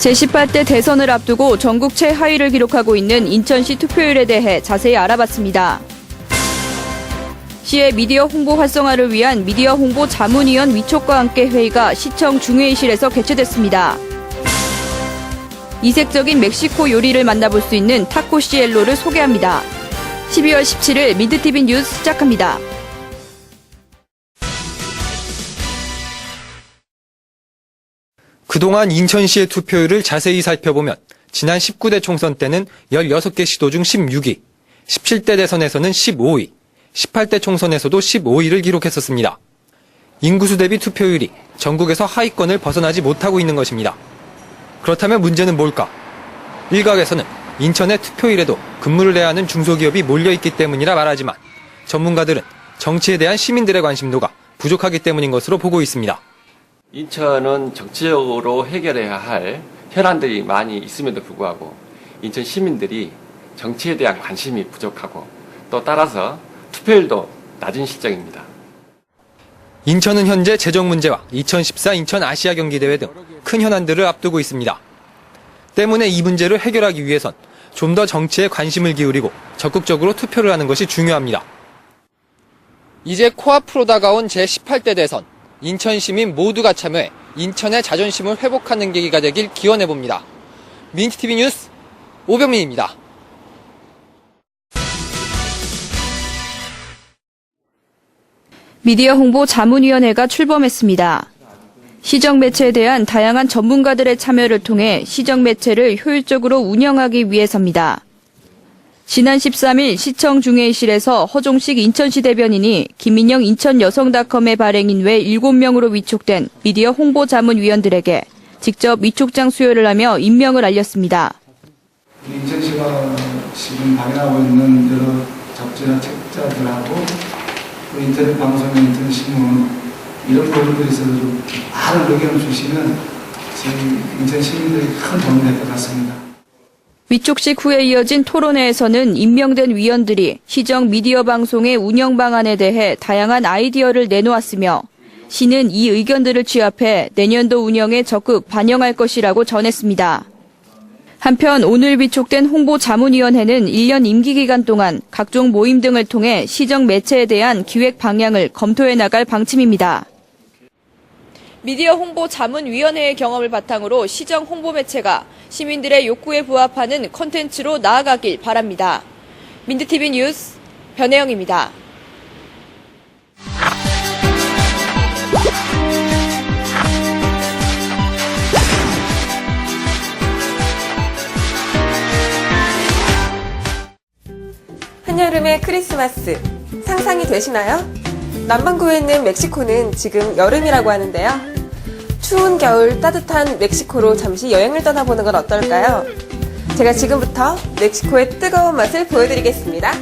제18대 대선을 앞두고 전국 최하위를 기록하고 있는 인천시 투표율에 대해 자세히 알아봤습니다. 시의 미디어 홍보 활성화를 위한 미디어 홍보 자문위원 위촉과 함께 회의가 시청 중회의실에서 개최됐습니다. 이색적인 멕시코 요리를 만나볼 수 있는 타코 시엘로를 소개합니다. 12월 17일 미드티비 뉴스 시작합니다. 그동안 인천시의 투표율을 자세히 살펴보면 지난 19대 총선 때는 16개 시도 중 16위, 17대 대선에서는 15위, 18대 총선에서도 15위를 기록했었습니다. 인구수 대비 투표율이 전국에서 하위권을 벗어나지 못하고 있는 것입니다. 그렇다면 문제는 뭘까? 일각에서는 인천의 투표일에도 근무를 해야 하는 중소기업이 몰려있기 때문이라 말하지만 전문가들은 정치에 대한 시민들의 관심도가 부족하기 때문인 것으로 보고 있습니다. 인천은 정치적으로 해결해야 할 현안들이 많이 있음에도 불구하고 인천 시민들이 정치에 대한 관심이 부족하고 또 따라서 투표율도 낮은 실정입니다. 인천은 현재 재정 문제와 2014 인천 아시아 경기 대회 등 큰 현안들을 앞두고 있습니다. 때문에 이 문제를 해결하기 위해선 좀 더 정치에 관심을 기울이고 적극적으로 투표를 하는 것이 중요합니다. 이제 코앞으로 다가온 제18대 대선. 인천 시민 모두가 참여해 인천의 자존심을 회복하는 계기가 되길 기원해 봅니다. 민트TV 뉴스 오병민입니다. 미디어 홍보 자문위원회가 출범했습니다. 시정 매체에 대한 다양한 전문가들의 참여를 통해 시정 매체를 효율적으로 운영하기 위해서입니다. 지난 13일 시청 중회의실에서 허종식 인천시 대변인이 김민영 인천여성닷컴의 발행인 외 7명으로 위촉된 미디어 홍보 자문위원들에게 직접 위촉장 수여를 하며 임명을 알렸습니다. 인천시가 지금 발행하고 있는 여러 잡지나 책자들하고 또 인터넷 방송이나 인터넷 신문 이런 부분들에 있어서 좀 많은 의견을 주시면 저희 인천 시민들이 큰 도움이 될 것 같습니다. 위촉식 후에 이어진 토론회에서는 임명된 위원들이 시정 미디어 방송의 운영 방안에 대해 다양한 아이디어를 내놓았으며 시는 이 의견들을 취합해 내년도 운영에 적극 반영할 것이라고 전했습니다. 한편 오늘 위촉된 홍보자문위원회는 1년 임기 기간 동안 각종 모임 등을 통해 시정 매체에 대한 기획 방향을 검토해 나갈 방침입니다. 미디어 홍보 자문위원회의 경험을 바탕으로 시정 홍보 매체가 시민들의 욕구에 부합하는 컨텐츠로 나아가길 바랍니다. 민드TV 뉴스 변혜영입니다. 한여름의 크리스마스 상상이 되시나요? 남반구에 있는 멕시코는 지금 여름이라고 하는데요. 추운 겨울 따뜻한 멕시코로 잠시 여행을 떠나보는 건 어떨까요? 제가 지금부터 멕시코의 뜨거운 맛을 보여드리겠습니다.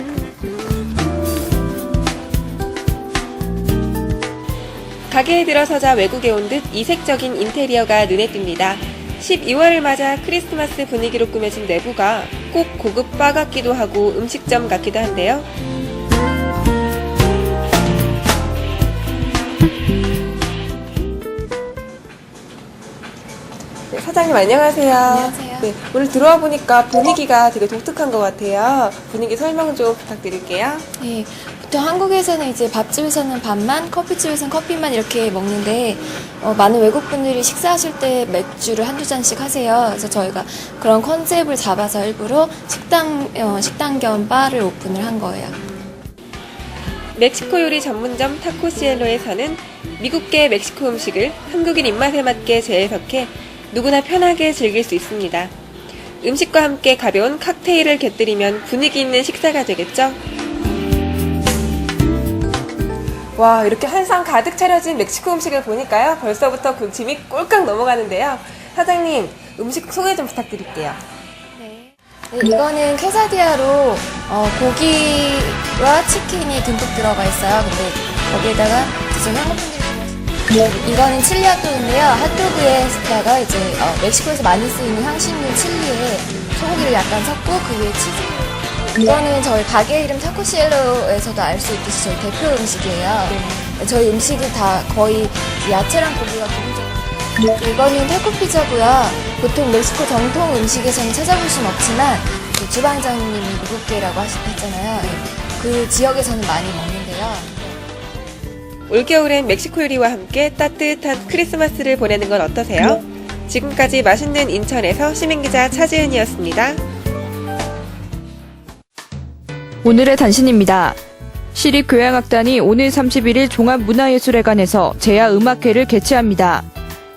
가게에 들어서자 외국에 온 듯 이색적인 인테리어가 눈에 띕니다. 12월을 맞아 크리스마스 분위기로 꾸며진 내부가 꼭 고급 바 같기도 하고 음식점 같기도 한데요. 네, 사장님 안녕하세요. 안녕하세요. 네, 오늘 들어와 보니까 분위기가 되게 독특한 것 같아요. 분위기 설명 좀 부탁드릴게요. 네, 보통 한국에서는 이제 밥집에서는 밥만, 커피집에서는 커피만 이렇게 먹는데 어, 많은 외국 분들이 식사하실 때 맥주를 한두 잔씩 하세요. 그래서 저희가 그런 컨셉을 잡아서 일부러 식당 어, 식당 겸 바를 오픈을 한 거예요. 멕시코 요리 전문점 타코시엘로에서는 미국계 멕시코 음식을 한국인 입맛에 맞게 재해석해 누구나 편하게 즐길 수 있습니다. 음식과 함께 가벼운 칵테일을 곁들이면 분위기 있는 식사가 되겠죠? 와, 이렇게 한 상 가득 차려진 멕시코 음식을 보니까요. 벌써부터 군침이 꼴깍 넘어가는데요. 사장님, 음식 소개 좀 부탁드릴게요. 네, 이거는 퀘사디아로 어, 고기와 치킨이 듬뿍 들어가 있어요. 근데 거기에다가 이제 한국분들 이 좋아하시는 이거는 칠리 핫도그인데요. 핫도그에다가 이제 어, 멕시코에서 많이 쓰이는 향신료 칠리에 소고기를 약간 섞고 그 위에 치즈. 이거는 저희 가게 이름 타코시엘로에서도 알 수 있듯이 저희 대표 음식이에요. 저희 음식이 다 거의 야채랑 고기가 기본적으로 이거는 타코 피자고요. 보통 멕시코 정통 음식에서는 찾아볼 순 없지만 그 주방장님이 미국계라고. 예. 그 지역에서는 많이 먹는데요. 올겨울엔 멕시코 요리와 함께 따뜻한 크리스마스를 보내는 건 어떠세요? 지금까지 맛있는 인천에서 시민기자 차지은이었습니다. 오늘의 단신입니다. 시립교향악단이 오늘 31일 종합문화예술회관에서 제야음악회를 개최합니다.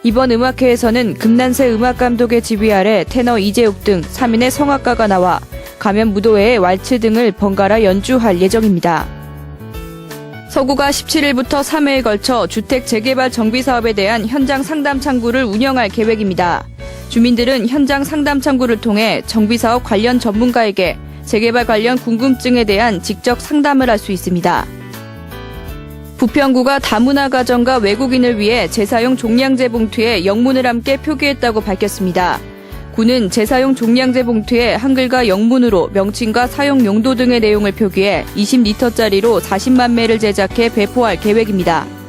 이번 음악회에서는 금난세 음악감독의 지휘 아래 테너 이재욱 등 3인의 성악가가 나와 가면 무도회의 왈츠 등을 번갈아 연주할 예정입니다. 서구가 17일부터 3회에 걸쳐 주택 재개발 정비 사업에 대한 현장 상담 창구를 운영할 계획입니다. 주민들은 현장 상담 창구를 통해 정비 사업 관련 전문가에게 재개발 관련 궁금증에 대한 직접 상담을 할 수 있습니다. 부평구가 다문화 가정과 외국인을 위해 재사용 종량제 봉투에 영문을 함께 표기했다고 밝혔습니다. 구는 재사용 종량제 봉투에 한글과 영문으로 명칭과 사용 용도 등의 내용을 표기해 20리터짜리로 40만 매를 제작해 배포할 계획입니다.